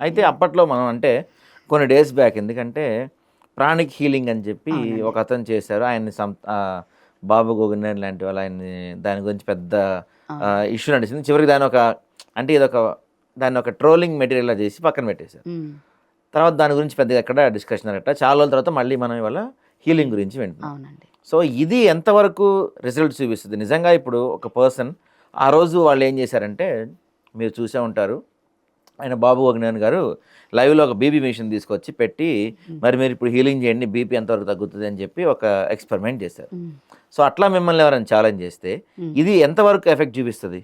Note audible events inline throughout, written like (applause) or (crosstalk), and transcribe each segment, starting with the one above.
అయితే అప్పట్లో మనం అంటే కొన్ని డేస్ బ్యాక్ ఎందుకంటే ప్రాణిక్ హీలింగ్ అని చెప్పి. ఒక అతను చేశారు. ఆయన్ని సం బాబు గోగినేని లాంటి వాళ్ళు ఆయన్ని దాని గురించి పెద్ద ఇష్యూ నడిచింది. చివరికి దాని ఒక అంటే ఇదొక దాన్ని ఒక ట్రోలింగ్ మెటీరియల్ చేసి పక్కన పెట్టేశారు. తర్వాత దాని గురించి పెద్దగా ఎక్కడ డిస్కషన్ అట్ట చాలా రోజుల తర్వాత మళ్ళీ మనం ఇవాళ హీలింగ్ గురించి వింటున్నాం. సో ఇది ఎంతవరకు రిజల్ట్ చూపిస్తుంది? నిజంగా ఇప్పుడు ఒక పర్సన్ ఆ రోజు వాళ్ళు ఏం చేశారంటే మీరు చూసే ఉంటారు ఆయన బాబు అగ్నేన్ గారు లైవ్లో ఒక బీపీ మిషన్ తీసుకొచ్చి పెట్టి మరి మీరు ఇప్పుడు హీలింగ్ చేయండి బీపీ ఎంతవరకు తగ్గుతుంది అని చెప్పి ఒక ఎక్స్పెరిమెంట్ చేశారు. సో అట్లా మిమ్మల్ని ఎవరైనా ఛాలెంజ్ చేస్తే. ఇది ఎంతవరకు ఎఫెక్ట్ చూపిస్తుంది?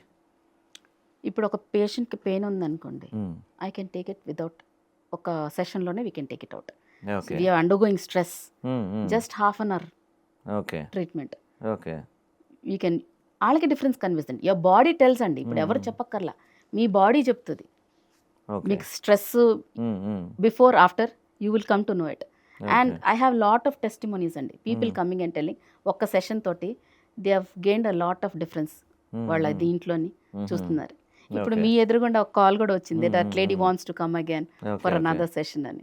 ఇప్పుడు ఒక పేషెంట్కి పెయిన్ ఉందనుకోండి. I can take it without ఒక సెషన్లోనే we can take it out we're undergoing stress. Just half an hour okay. Treatment. Okay. You can వాళ్ళకి డిఫరెన్స్ కనిపిస్తుంది. యువర్ బాడీ టెల్స్ అండి ఇప్పుడు ఎవరు. చెప్పక్కర్లా. మీ బాడీ చెప్తుంది. మీకు stress. Before after you will come to know it and. I have lot of testimonies అండి పీపుల్. కమింగ్ అండ్ టెల్లింగ్ ఒక్క సెషన్ తోటి they have gained a lot of difference వాళ్ళ. దీంట్లోని. చూస్తున్నారు ఇప్పుడు. మీ ఎదురుగుండా ఒక కాల్ కూడా వచ్చింది that lady. Wants to come again for. Another session అని.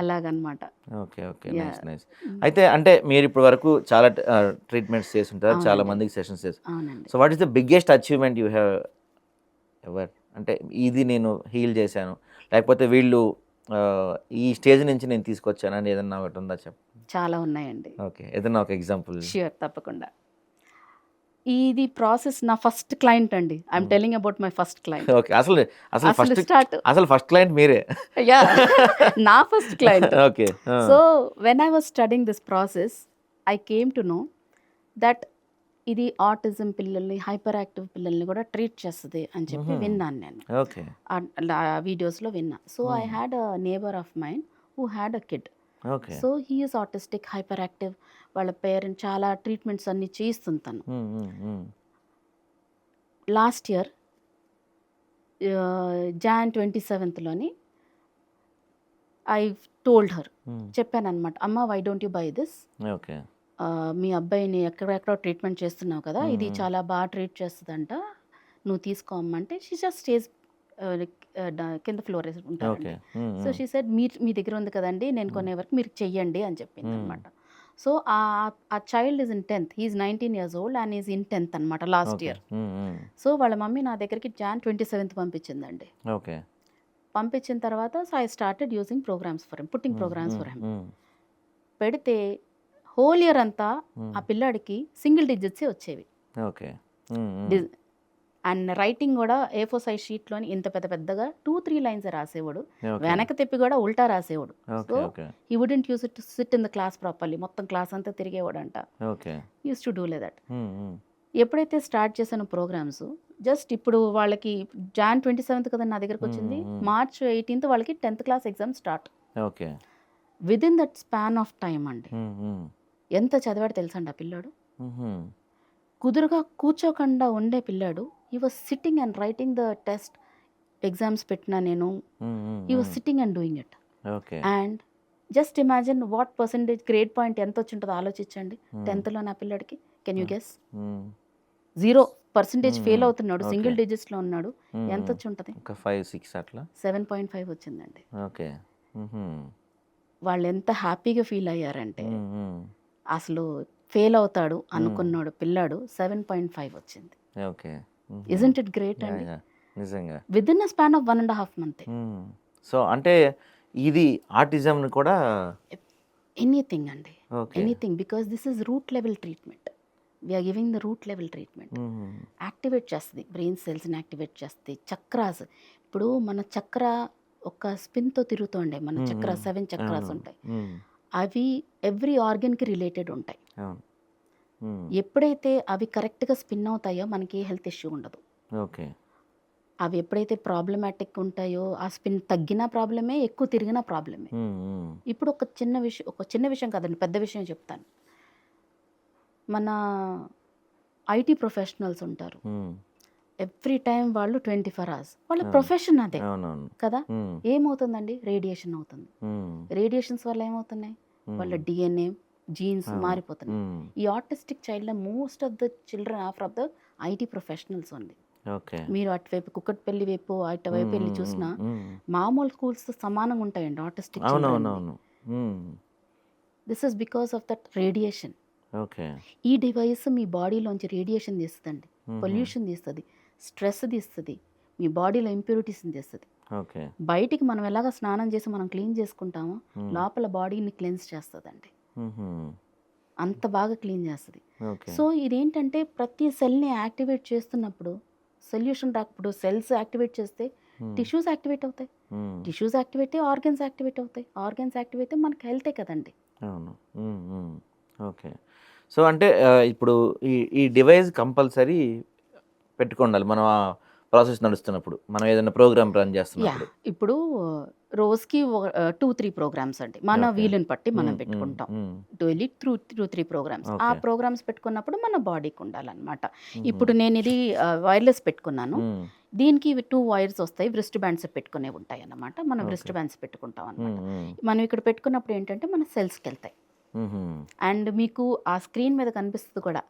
అలాగనమాట ఓకే ఓకే. నైస్ నైస్ అయితే అంటే మీరు ఇప్పటి వరకు చాలా ట్రీట్మెంట్స్ చేస్తుంటారు చాలా. మందికి సెషన్స్ చేసి అవునండి so what is the biggest achievement you have ever అంటే ఇది నేను హీల్ చేశాను. లేకపోతే వీళ్ళు ఈ స్టేజ్ నుంచి నేను తీసుకొచ్చాను అని ఏదన్నా ఒకటి ఉందా చెప్ప. చాలా ఉన్నాయండి. ఓకే. ఏదన్నా ఒక ఎగ్జాంపుల్ ష్యూర్ తప్పకుండా. ఇది ప్రాసెస్ నా ఫస్ట్ క్లయింట్ అండి. I'm. Telling about my first client okay. అసలు అసలు ఫస్ట్ స్టార్ట్ అసలు ఫస్ట్ క్లయింట్ మీరే. యా (laughs) నా first client okay. So when I was studying this process I came to know that ఇది ఆటిజం పిల్లల్ని hyper active పిల్లల్ని కూడా ట్రీట్ చేస్తుంది అని చెప్పి. విన్నాను నేను. వీడియోస్లో విన్నా. So I. Had a neighbour of mine who had a kid so he is autistic hyper active వాళ్ళ పేరెంట్ చాలా ట్రీట్మెంట్స్ అన్ని చేయిస్తుంది తను. లాస్ట్ ఇయర్ జాన్ ట్వంటీ సెవెంత్లోని ఐ టోల్డ్ హర్ చెప్పాను అనమాట అమ్మ why don't you buy this okay. మీ అబ్బాయిని ఎక్కడెక్కడో ట్రీట్మెంట్ చేస్తున్నావు కదా ఇది. చాలా బాగా ట్రీట్ చేస్తుందంట. నువ్వు తీసుకోమంటే షీ జస్ట్ స్టేజ్ కింద ఫ్లోర్ ఉంటారండి సో షీ సెడ్ మీ మీ దగ్గర ఉంది కదండి నేను కొనే వరకు మీరు చెయ్యండి అని చెప్పింది. అనమాట సో ఆ child is in tenth he's nineteen years old and is in tenth అనమాట లాస్ట్ ఇయర్ సో వాళ్ళ మమ్మీ నా దగ్గరికి జాన్ ట్వంటీ సెవెంత్ పంపించిందండి. ఓకే. పంపించిన తర్వాత so I started using programmes for him putting programmes for him. పెడితే whole year అంతా ఆ పిల్లాడికి సింగిల్ డిజిట్సే వచ్చేవి. ఓకే. అండ్ రైటింగ్ కూడా ఏ ఫోర్ సైజ్ షీట్లోని ఇంత పెద్ద పెద్దగా టూ త్రీ లైన్స్ రాసేవాడు. వెనక తిప్పి కూడా ఉల్టా రాసేవాడు. Okay he wouldn't use it sit in the class properly మొత్తం క్లాస్ అంతా తిరిగేవాడంట. Okay. Use to do that ఎప్పుడైతే స్టార్ట్ చేశాను ప్రోగ్రామ్స్ జస్ట్ ఇప్పుడు వాళ్ళకి జాన్ ట్వంటీ సెవెంత్ కదా నా దగ్గరకు వచ్చింది. మార్చ్ ఎయిటీన్త్ వాళ్ళకి tenth class exam start okay. Within that span of time అండి ఎంత చదివాడు తెలుసండి ఆ పిల్లాడు? కుదురుగా కూర్చోకుండా ఉండే పిల్లాడు. He was sitting and writing the test exams పెట్టినా నేను. He was sitting and doing it okay. And just imagine what percentage grade point ఎంత వచ్చి ఉంటుందో ఆలోచించండి టెన్త్లో నా పిల్లాడికి. Can you. Guess zero percentage fail. అవుతున్నాడు. సింగిల్. డిజిట్స్లో ఉన్నాడు. ఎంత వచ్చి ఉంటుంది ఫైవ్ సిక్స్ అట్లా? సెవెన్ పాయింట్ ఫైవ్ వచ్చిందండి. ఓకే. వాళ్ళు ఎంత హ్యాపీగా ఫీల్ అయ్యారంటే అసలు ఫెయిల్ అవుతాడు అనుకున్నాడు పిల్లాడు సెవెన్ పాయింట్ ఫైవ్ వచ్చింది. ఓకే. ఇజంట్ ఇట్ గ్రేట్ అండి నిజంగా. Within span of one and half month so అంటే ఇది ఆర్టిజంని కూడా ఎనీథింగ్ అండి anything because this is root level treatment we are giving the root level treatment activate చేస్తుంది. Brain సెల్స్ని యాక్టివేట్ చేస్తుంది. చక్రాస్ ఇప్పుడు మన చక్ర ఒక స్పిన్తో తిరుగుతుండే మన చక్ర Hmm. సెవెన్ చక్రాస్ ఉంటాయి అవి ఎవ్రీ ఆర్గన్కి రిలేటెడ్ ఉంటాయి. ఎప్పుడైతే అవి కరెక్ట్గా స్పిన్ అవుతాయో మనకి హెల్త్ ఇష్యూ ఉండదు. ఓకే. అవి ఎప్పుడైతే ప్రాబ్లమాటిక్ ఉంటాయో ఆ స్పిన్ తగ్గిన ప్రాబ్లమే ఎక్కువ తిరిగిన ప్రాబ్లమే. ఇప్పుడు ఒక చిన్న విషయం ఒక చిన్న విషయం కాదండి పెద్ద విషయం చెప్తాను. మన ఐటీ ప్రొఫెషనల్స్ ఉంటారు. ఎవ్రీ టైం వాళ్ళు ట్వంటీ ఫోర్ అవర్స్. వాళ్ళ. ప్రొఫెషన్ అదే. కదా? ఏమవుతుందండి? రేడియేషన్ అవుతుంది. రేడియేషన్స్ వల్ల ఏమవుతున్నాయి? వాళ్ళ డిఎన్ఏ జీన్స్. మారిపోతున్నాయి. ఈ artistic child most of the children of of the IT professionals ఉంది మీరు అటువైపు కుక్కట్పల్లి వైపు అటువైపు వెళ్ళి చూసినా మామూలు స్కూల్స్ సమానంగా ఉంటాయండి అవునవునవును. This is because of that radiation okay. ఈ డివైస్ మీ బాడీలోంచి రేడియేషన్ తీస్తుందండి. పొల్యూషన్ తీస్తుంది. స్ట్రెస్ తీస్తుంది. మీ బాడీలో ఇంప్యూరిటీస్ని తీస్తుంది. బయటికి మనం ఎలాగ స్నానం చేసి మనం క్లీన్ చేసుకుంటామో లోపల బాడీని క్లెన్స్ చేస్తుందండి. అంత బాగా క్లీన్ చేస్తుంది. సో ఇదేంటంటే ప్రతి సెల్ని యాక్టివేట్ చేస్తున్నప్పుడు సొల్యూషన్ రాకపోతే సెల్స్ యాక్టివేట్ చేస్తే టిష్యూస్ యాక్టివేట్ అవుతాయి. టిష్యూస్ యాక్టివేట్ అయితే ఆర్గన్స్ యాక్టివేట్ అవుతాయి. ఆర్గన్స్ యాక్టివేట్ అయితే మనకి హెల్తే కదండి. అవును. ఓకే. సో అంటే ఇప్పుడు ఈ ఈ డివైస్ కంపల్సరీ పెట్టుకోండాలి. మనం ఆ ప్రాసెస్ నడుస్తున్నప్పుడు. మనం ఏదైనా ప్రోగ్రామ్ రన్ చేస్తున్నప్పుడు. ఇప్పుడు రోజుకి టూ త్రీ ప్రోగ్రామ్స్ అండి. మన. వీలుని బట్టి మనం పెట్టుకుంటాం. Daily through two three programmes. ఆ. ప్రోగ్రామ్స్ పెట్టుకున్నప్పుడు మన బాడీకి ఉండాలన్నమాట. ఇప్పుడు నేను ఇది వైర్లెస్ పెట్టుకున్నాను. దీనికి టూ వైర్స్ వస్తాయి. బ్రిస్ట్ బ్యాండ్స్ పెట్టుకునే ఉంటాయి అన్నమాట మనం బ్రిస్ట్. బ్యాండ్స్ పెట్టుకుంటాం అనమాట మనం ఇక్కడ పెట్టుకున్నప్పుడు ఏంటంటే మన సెల్స్కి వెళ్తాయి. అండ్ మీకు ఆ స్క్రీన్ మీద కనిపిస్తుంది కూడా.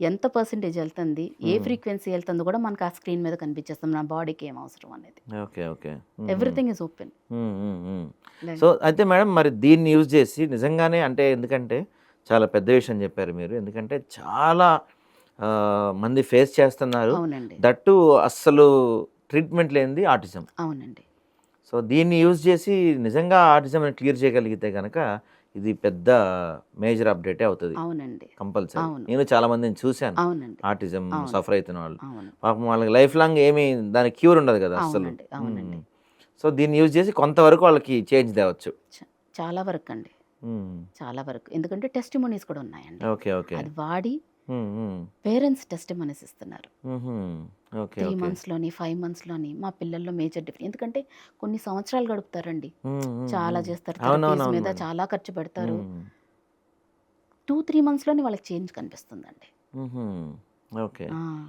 ఎంత పర్సెంటేజ్ వెళ్తుంది ఏ Hmm. ఫ్రీక్వెన్సీ వెళ్తుందో కూడా మనకు ఆ స్క్రీన్ మీద కనిపించేస్తుంది. నా బాడీకి ఏం అవసరం అనేది. Okay okay. Everything is open. So అయితే మేడం మరి దీన్ని యూజ్ చేసి నిజంగానే అంటే ఎందుకంటే చాలా పెద్ద విషయం చెప్పారు మీరు. ఎందుకంటే చాలా మంది ఫేస్ చేస్తున్నారు. దట్టు అస్సలు ట్రీట్మెంట్ లేనిది ఆటిజం అవునండి. సో దీన్ని యూజ్ చేసి నిజంగా ఆటిజం క్లియర్ చేయగలిగితే కనుక ఇది పెద్ద మేజర్ అప్డేటే అవుతుంది. అవునండి. కంపల్సరీ. నేను చాలా మందిని చూశాను. అవునండి. ఆటిజం అవును. సఫర్ అవుతున్న వాళ్ళు. పాపం వాళ్ళకి లైఫ్ లాంగ్ ఏమీ దానికి క్యూర్ ఉండదు కదా అసలు అవునండి. అవునండి. సో దీన్ని యూజ్ చేసి కొంతవరకు వాళ్ళకి చేంజ్ తేవచ్చు. చాలా వరకు అండి. చాలా వరకు. ఎందుకంటే టెస్టిమోనీస్ కూడా ఉన్నాయండి. Okay okay. అది వాడి పేరెంట్స్ టెస్టిమోనీస్ ఇస్తున్నారు. Okay three okay. మంత్స్లోని ఫైవ్ మంత్స్లోని మా పిల్లల్లో మేజర్ డిఫరెన్స్ ఎందుకంటే కొన్ని సంవత్సరాలు గడుపుతారండి. చాలా చేస్తారు. మీద. చాలా ఖర్చు పెడతారు. టూ త్రీ మంత్స్లోనే వాళ్ళకి చేంజ్ కనిపిస్తుందండి. ఓకే. ఆ,